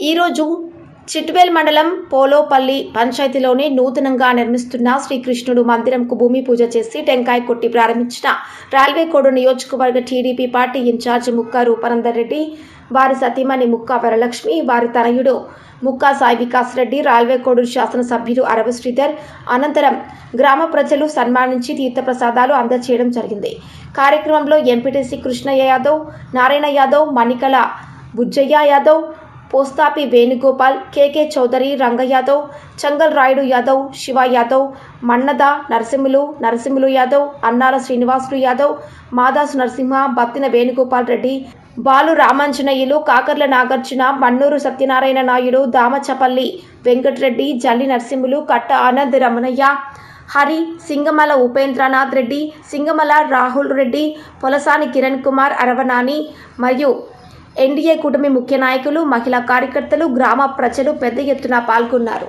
ఈరోజు చిట్వేల్ మండలం పోలోపల్లి పంచాయతీలోని నూతనంగా నిర్మిస్తున్న శ్రీకృష్ణుడు మందిరంకు భూమి పూజ చేసి టెంకాయ కొట్టి ప్రారంభించిన రైల్వే కోడు నియోజకవర్గ TDP party incharge Mukka Rupanandar Reddy వారి సతీమణి ముక్కా వరలక్ష్మి వారి తనయుడు ముక్కా సాయి వికాస్ రెడ్డి రైల్వే కోడూరు శాసనసభ్యులు అరవ శ్రీధర్ అనంతరం గ్రామ ప్రజలు సన్మానించి తీర్థప్రసాదాలు అందజేయడం జరిగింది. కార్యక్రమంలో ఎంపీటీసీ కృష్ణయ్య యాదవ్ నారాయణ యాదవ్ మణికల బుజ్జయ్య యాదవ్ పోస్తాపి వేణుగోపాల్ కేకే చౌదరి రంగ యాదవ్ చంగల్ రాయుడు యాదవ్ శివ యాదవ్ మన్నద నరసింహులు నరసింహులు యాదవ్ అన్నాల శ్రీనివాసులు యాదవ్ మాదాసు నరసింహ బత్తిన వేణుగోపాల్ రెడ్డి బాలు రామాంజనేయులు కాకర్ల నాగార్జున మన్నూరు సత్యనారాయణ నాయుడు దామచపల్లి వెంకటరెడ్డి జల్లి నరసింహులు కట్ట ఆనంద్ రమణయ్య హరి సింగమల ఉపేంద్రనాథ్ రెడ్డి సింగమల రాహుల్ రెడ్డి పొలసాని కిరణ్ కుమార్ అరవనాని మరియు ఎన్డీఏ కూటమి ముఖ్య నాయకులు మహిళా కార్యకర్తలు గ్రామ ప్రజలు పెద్ద ఎత్తున పాల్గొన్నారు.